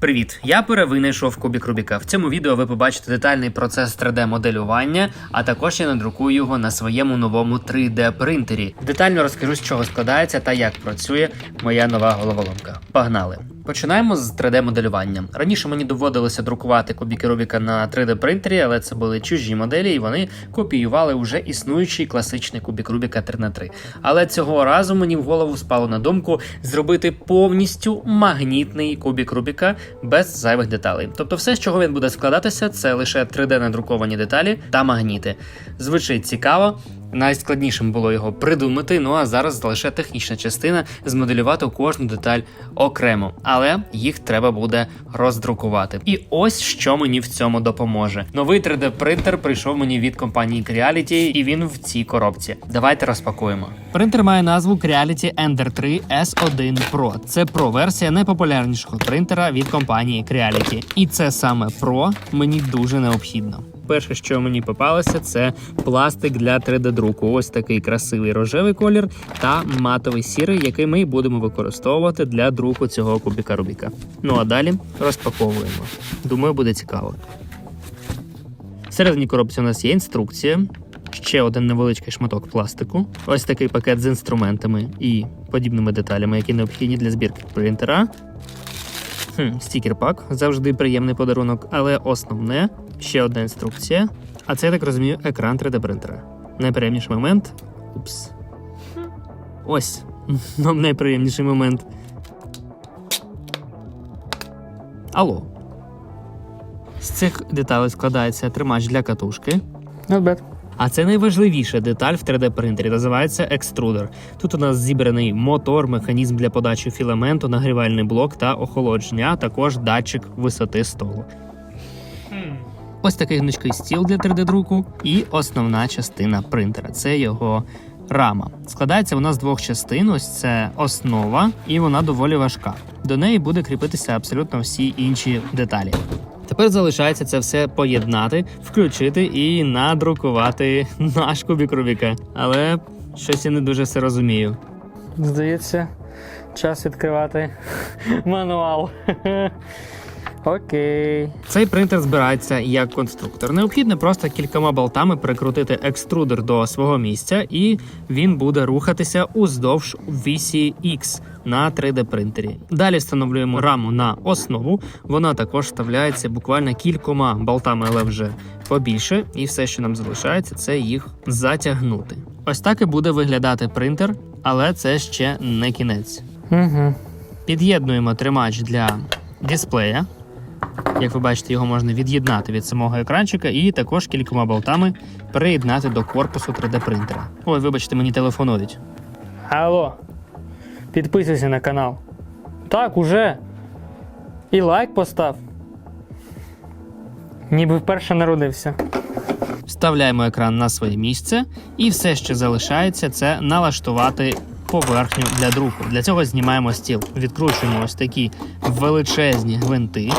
Привіт! Я перевинайшов кубік Рубіка. В цьому відео ви побачите детальний процес 3D-моделювання, а також я надрукую його на своєму новому 3D принтері. Детально розкажу, з чого складається та як працює моя нова головоломка. Погнали! Починаємо з 3D-моделювання. Раніше мені доводилося друкувати кубіки Рубіка на 3D принтері, але це були чужі моделі, і вони копіювали вже існуючий класичний кубік Рубіка 3 на 3 Але цього разу мені в голову спало на думку зробити повністю магнітний кубік Рубіка без зайвих деталей. Тобто, все, з чого він буде складатися, це лише 3D-надруковані деталі та магніти. Звучить цікаво. Найскладнішим було його придумати. Ну а зараз лише технічна частина змоделювати кожну деталь окремо, але їх треба буде роздрукувати. І ось що мені в цьому допоможе. Новий 3D-принтер прийшов мені від компанії Creality, і він в цій коробці. Давайте розпакуємо. Принтер має назву Creality Ender 3 S1 Pro. Це Pro версія найпопулярнішого принтера від компанії Creality. І це саме Pro мені дуже необхідно. Перше, що мені попалося, це пластик для 3D-друку. Ось такий красивий рожевий колір та матовий сірий, який ми будемо використовувати для друку цього кубіка Рубіка. Ну а далі розпаковуємо. Думаю, буде цікаво. Всередині коробці у нас є інструкція. Ще один невеличкий шматок пластику. Ось такий пакет з інструментами і подібними деталями, які необхідні для збірки принтера. Хм, стікер пак завжди приємний подарунок, але основне ще одна інструкція. А це, я так розумію, екран 3D принтера. Найприємніший момент. Упс. Ось. Найприємніший момент. Алло. З цих деталей складається тримач для катушки. Not bad. А це найважливіша деталь в 3D принтері. Називається екструдер. Тут у нас зібраний мотор, механізм для подачі філаменту, нагрівальний блок та охолодження, а також датчик висоти столу. Ось такий гнучкий стіл для 3D-друку і основна частина принтера. Це його рама. Складається вона з двох частин. Ось це основа, і вона доволі важка. До неї буде кріпитися абсолютно всі інші деталі. Тепер залишається це все поєднати, включити і надрукувати наш кубік Рубіка. Але щось я не дуже все розумію. Здається, час відкривати мануал. Окей. Цей принтер збирається як конструктор. Необхідно просто кількома болтами прикрутити екструдер до свого місця, і він буде рухатися уздовж вісі X на 3D принтері. Далі встановлюємо раму на основу. Вона також вставляється буквально кількома болтами, але вже побільше. І все, що нам залишається, це їх затягнути. Ось так і буде виглядати принтер, але це ще не кінець. Угу. Під'єднуємо тримач для дисплея. Як ви бачите, його можна від'єднати від самого екранчика і також кількома болтами приєднати до корпусу 3D принтера. Ой, вибачте, мені телефонують. Алло. Підписуйся на канал. Так, уже. І лайк постав. Ніби вперше народився. Вставляємо екран на своє місце, і все, що залишається, це налаштувати поверхню для друку. Для цього знімаємо стіл, відкручуємо ось такі величезні гвинти.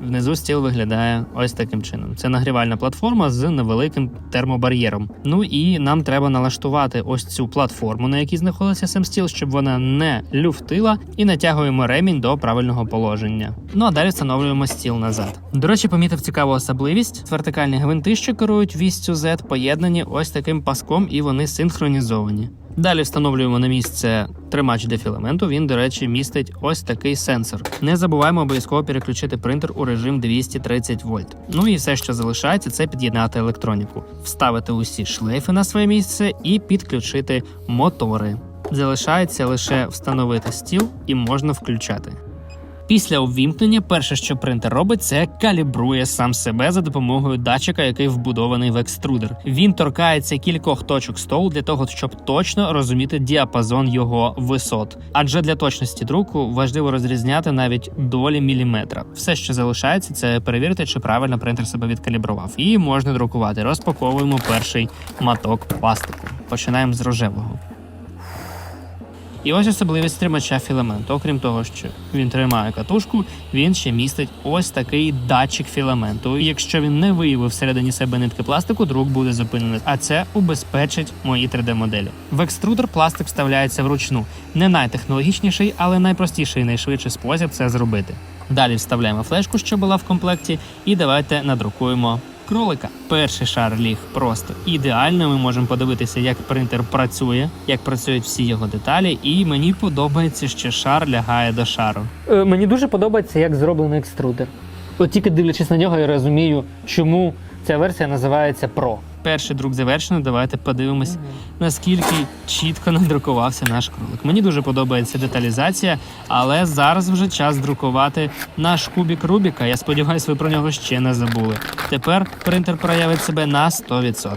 Внизу стіл виглядає ось таким чином. Це нагрівальна платформа з невеликим термобар'єром. Ну і нам треба налаштувати ось цю платформу, на якій знаходиться сам стіл, щоб вона не люфтила, і натягуємо ремінь до правильного положення. Ну а далі встановлюємо стіл назад. До речі, помітив цікаву особливість: вертикальні гвинти, що керують вістю Z, поєднані ось таким паском, і вони синхронізовані. Далі встановлюємо на місце тримач для філаменту. Він, до речі, містить ось такий сенсор. Не забуваємо обов'язково переключити принтер у режим 230 вольт. Ну і все, що залишається, це під'єднати електроніку, вставити усі шлейфи на своє місце і підключити мотори. Залишається лише встановити стіл і можна включати. Після увімкнення, перше, що принтер робить, це калібрує сам себе за допомогою датчика, який вбудований в екструдер. Він торкається кількох точок столу для того, щоб точно розуміти діапазон його висот. Адже для точності друку важливо розрізняти навіть долі міліметра. Все, що залишається, це перевірити, чи правильно принтер себе відкалібрував. І можна друкувати. Розпаковуємо перший маток пластику. Починаємо з рожевого. І ось особливість тримача філаменту. Окрім того, що він тримає катушку, він ще містить ось такий датчик філаменту. Якщо він не виявив всередині себе нитки пластику, друк буде зупинений. А це убезпечить мої 3D-моделі. В екструдер пластик вставляється вручну. Не найтехнологічніший, але найпростіший і найшвидший спосіб це зробити. Далі вставляємо флешку, що була в комплекті, і давайте надрукуємо кролика. Перший шар ліг просто ідеально. Ми можемо подивитися, як принтер працює, як працюють всі його деталі. І мені подобається, що шар лягає до шару. Е, Мені дуже подобається, як зроблений екструдер. От тільки дивлячись на нього, я розумію, чому ця версія називається Pro. Перший друк завершено. Давайте подивимось, наскільки чітко надрукувався наш кролик. Мені дуже подобається деталізація, але зараз вже час друкувати наш кубік Рубіка. Я сподіваюся, ви про нього ще не забули. Тепер принтер проявить себе на 100%.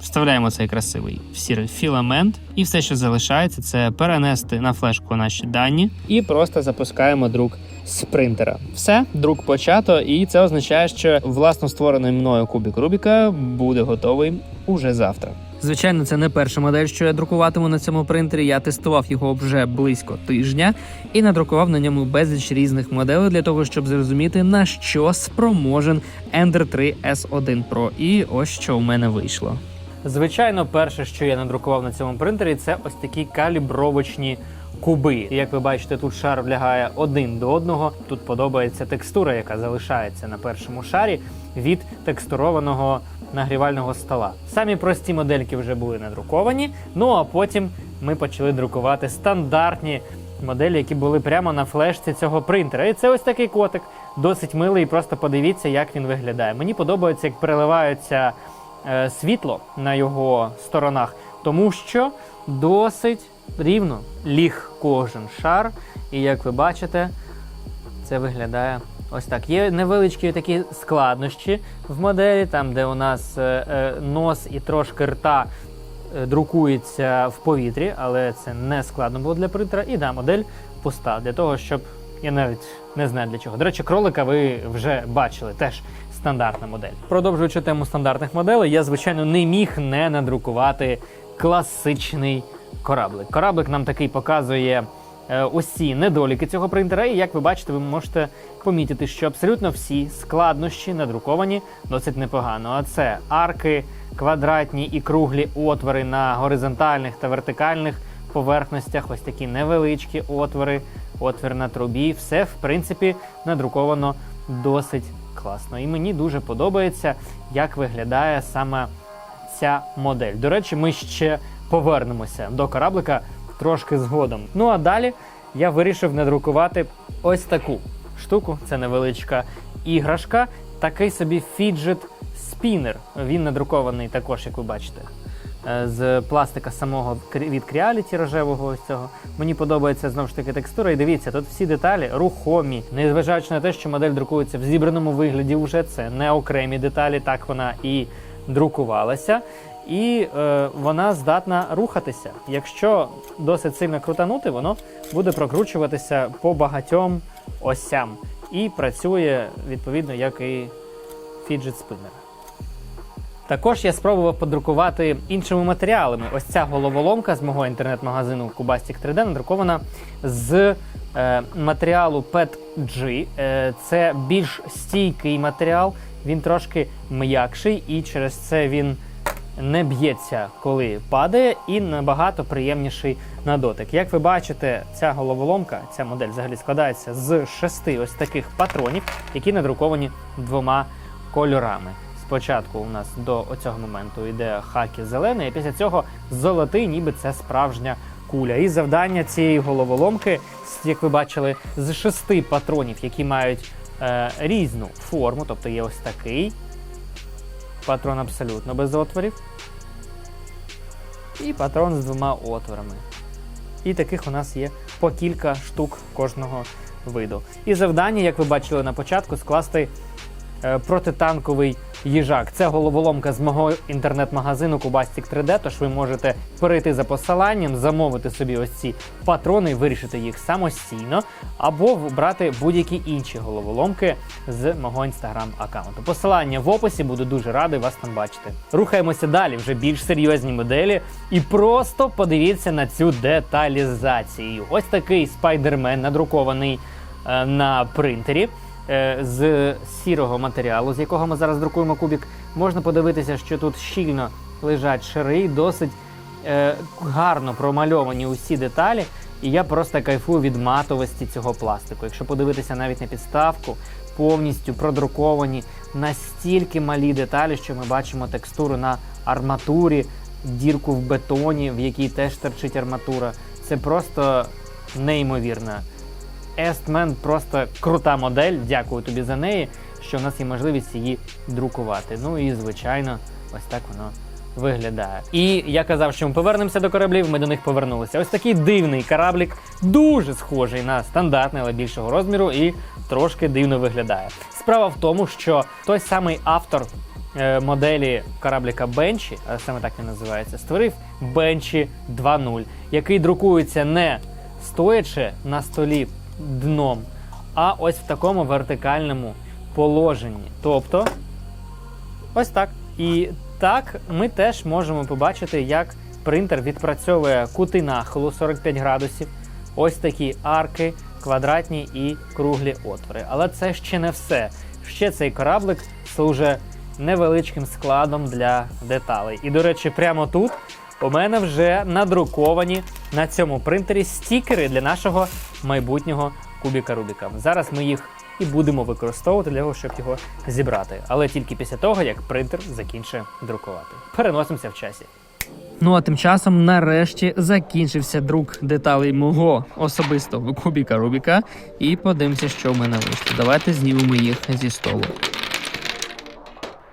Вставляємо цей красивий сірий філамент, і все, що залишається, це перенести на флешку наші дані і просто запускаємо друк з принтера. Все, друк почато, і це означає, що власно створений мною кубік Рубіка буде готовий уже завтра. Звичайно, це не перша модель, що я друкуватиму на цьому принтері. Я тестував його вже близько тижня і надрукував на ньому безліч різних моделей для того, щоб зрозуміти на що спроможен Ender 3 S1 Pro. І ось що у мене вийшло. Звичайно, перше, що я надрукував на цьому принтері, це ось такі калібровочні куби. Як ви бачите, тут шар влягає один до одного. Тут подобається текстура, яка залишається на першому шарі від текстурованого нагрівального стола. Самі прості модельки вже були надруковані. Ну а потім ми почали друкувати стандартні моделі, які були прямо на флешці цього принтера. І це ось такий котик, досить милий. Просто подивіться, як він виглядає. Мені подобається, як переливаються е, світло на його сторонах, тому що досить рівно ліг кожен шар. І як ви бачите, це виглядає ось так. Є невеличкі такі складнощі в моделі, там де у нас е, е, нос і трошки рта е, друкується в повітрі, але це не складно було для принтера. І да, модель пуста для того, щоб я навіть не знаю для чого. До речі, кролика ви вже бачили теж. Стандартна модель. Продовжуючи тему стандартних моделей, я звичайно не міг не надрукувати класичний кораблик. Кораблик нам такий показує е, усі недоліки цього принтера. І як ви бачите, ви можете помітити, що абсолютно всі складнощі надруковані досить непогано. А це арки, квадратні і круглі отвори на горизонтальних та вертикальних поверхностях. Ось такі невеличкі отвори, отвір на трубі. Все в принципі надруковано досить класно. І мені дуже подобається, як виглядає саме ця модель. До речі, ми ще повернемося до кораблика трошки згодом. Ну а далі я вирішив надрукувати ось таку штуку. Це невеличка іграшка, такий собі фіджет спінер. Він надрукований також, як ви бачите. е, З пластика самого від Creality рожевого ось цього. Мені подобається знову ж таки текстура. І дивіться, тут всі деталі рухомі. Незважаючи на те, що модель друкується в зібраному вигляді, вже це не окремі деталі, так вона і друкувалася. І е, вона здатна рухатися. Якщо досить сильно крутанути, воно буде прокручуватися по багатьом осям і працює відповідно як і фіджет спинер. Також я спробував подрукувати іншими матеріалами. Ось ця головоломка з мого інтернет-магазину Cubastic 3D надрукована з е, матеріалу PETG. Е, це більш стійкий матеріал, він трошки м'якший, і через це він не б'ється, коли падає, і набагато приємніший на дотик. Як ви бачите, ця головоломка, ця модель взагалі складається з шести ось таких патронів, які надруковані двома кольорами. Спочатку у нас до цього моменту йде хакі зелений, а після цього золотий, ніби це справжня куля. І завдання цієї головоломки, як ви бачили, з шести патронів, які мають е, різну форму, тобто є ось такий патрон абсолютно без отворів. І патрон з двома отворами. І таких у нас є по кілька штук кожного виду. І завдання, як ви бачили на початку, скласти протитанковий їжак. Це головоломка з мого інтернет-магазину Cubastic 3D, тож ви можете перейти за посиланням, замовити собі ось ці патрони, вирішити їх самостійно, або брати будь-які інші головоломки з мого інстаграм-аккаунту. Посилання в описі, буду дуже радий вас там бачити. Рухаємося далі, вже більш серйозні моделі, і просто подивіться на цю деталізацію. Ось такий спайдермен надрукований е, на принтері е, з сірого матеріалу, з якого ми зараз друкуємо кубік. Можна подивитися, що тут щільно лежать шари, досить е, гарно промальовані усі деталі. І я просто кайфую від матовості цього пластику. Якщо подивитися навіть на підставку, повністю продруковані настільки малі деталі, що ми бачимо текстуру на арматурі, дірку в бетоні, в якій теж торчить арматура. Це просто неймовірно. Естмен просто крута модель. Дякую тобі за неї, що в нас є можливість її друкувати. Ну і звичайно, ось так воно виглядає. І я казав, що ми повернемося до кораблів. Ми до них повернулися. Ось такий дивний кораблік, дуже схожий на стандартний, але більшого розміру, і трошки дивно виглядає. Справа в тому, що той самий автор. е, Моделі корабліка Бенчі, а саме так він називається, створив Бенчі 2.0, який друкується не стоячи на столі дном, а ось в такому вертикальному положенні. Тобто, ось так. І так ми теж можемо побачити, як принтер відпрацьовує кути нахилу 45 градусів, ось такі арки, квадратні і круглі отвори. Але це ще не все. Ще цей кораблик служить невеличким складом для деталей. І, до речі, прямо тут у мене вже надруковані на цьому принтері стікери для нашого майбутнього кубіка Рубіка. Зараз ми їх і будемо використовувати для того, щоб його зібрати, але тільки після того, як принтер закінчить друкувати. Переносимося в часі. Ну а тим часом, нарешті, закінчився друк деталей мого особистого кубіка Рубіка. І подивимося, що в мене вийшло. Давайте знімемо їх зі столу.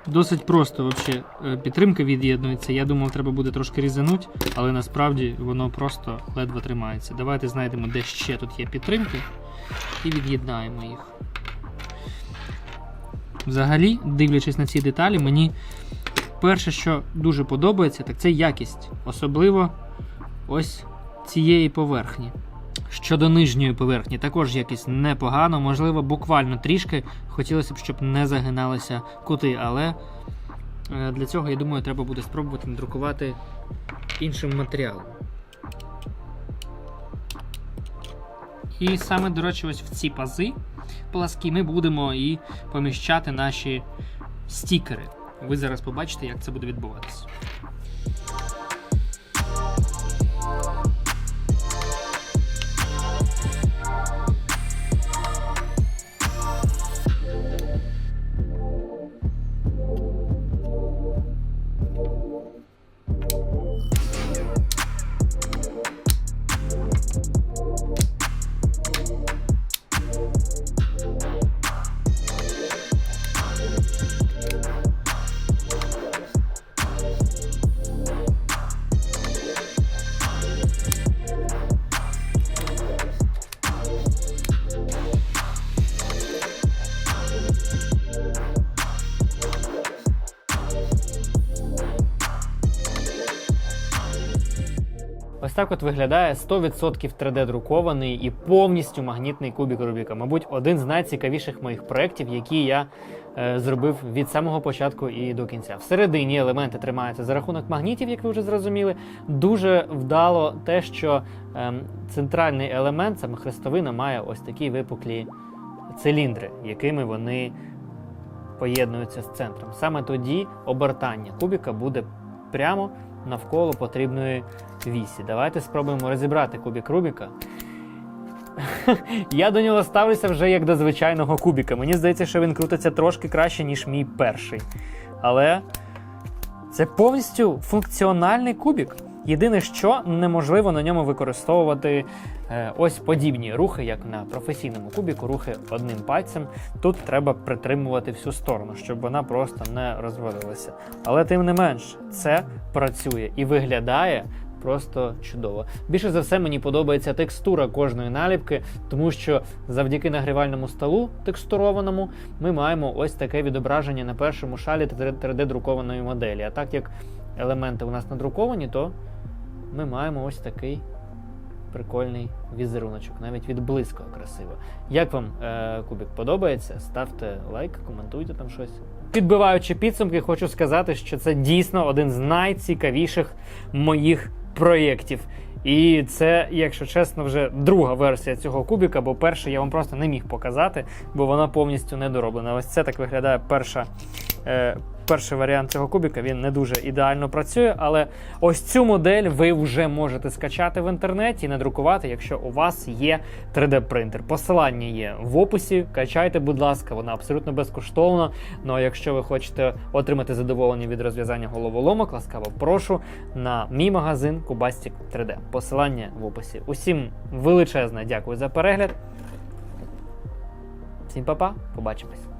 Досить просто вообще е, підтримка від'єднується. Я думав, треба буде трошки різануть, але насправді воно просто ледве тримається. Давайте знайдемо, де ще тут є підтримки, і від'єднаємо їх. Взагалі, дивлячись на ці деталі, мені перше, що дуже подобається, так це якість, особливо ось цієї поверхні. Щодо нижньої поверхні, також якість непогано, можливо, буквально трішки. Хотілося б, щоб не загиналися кути, але е, для цього, я думаю, треба буде спробувати надрукувати іншим матеріалом. І саме, до речі, ось в ці пази пласкі ми будемо і поміщати наші стікери. Ви зараз побачите, як це буде відбуватися. Ось так от виглядає 100% 3D друкований і повністю магнітний кубік Рубіка. Мабуть, один з найцікавіших моїх проєктів, які я е, зробив від самого початку і до кінця. Всередині елементи тримаються за рахунок магнітів, як ви вже зрозуміли. Дуже вдало те, що ем, центральний елемент, саме хрестовина, має ось такі випуклі циліндри, якими вони поєднуються з центром. Саме тоді обертання кубіка буде прямо навколо потрібної вісі. Давайте спробуємо розібрати кубік Рубіка. Я до нього ставлюся вже як до звичайного кубіка. Мені здається, що він крутиться трошки краще, ніж мій перший. Але це повністю функціональний кубік. Єдине, що неможливо на ньому використовувати е, ось подібні рухи, як на професійному кубіку, рухи одним пальцем. Тут треба притримувати всю сторону, щоб вона просто не розвалилася. Але тим не менш, це працює і виглядає просто чудово. Більше за все мені подобається текстура кожної наліпки, тому що завдяки нагрівальному столу текстурованому ми маємо ось таке відображення на першому шалі 3D друкованої моделі. А так як елементи у нас надруковані, то ми маємо ось такий прикольний візеруночок, навіть відблизько красиво. Як вам е, кубик подобається? Ставте лайк, коментуйте там щось. Підбиваючи підсумки, хочу сказати, що це дійсно один з найцікавіших моїх проєктів. І це, якщо чесно, вже друга версія цього кубіка, бо перша я вам просто не міг показати, бо вона повністю недороблена. Ось це так виглядає перша, е, перший варіант цього кубіка він не дуже ідеально працює, але ось цю модель ви вже можете скачати в інтернеті і надрукувати, якщо у вас є 3D-принтер. Посилання є в описі. Качайте, будь ласка, вона абсолютно безкоштовна. Ну а якщо ви хочете отримати задоволення від розв'язання головоломок, ласкаво прошу на мій магазин Кубастік 3D. Посилання в описі. Усім величезне дякую за перегляд. Всім па-па, побачимось.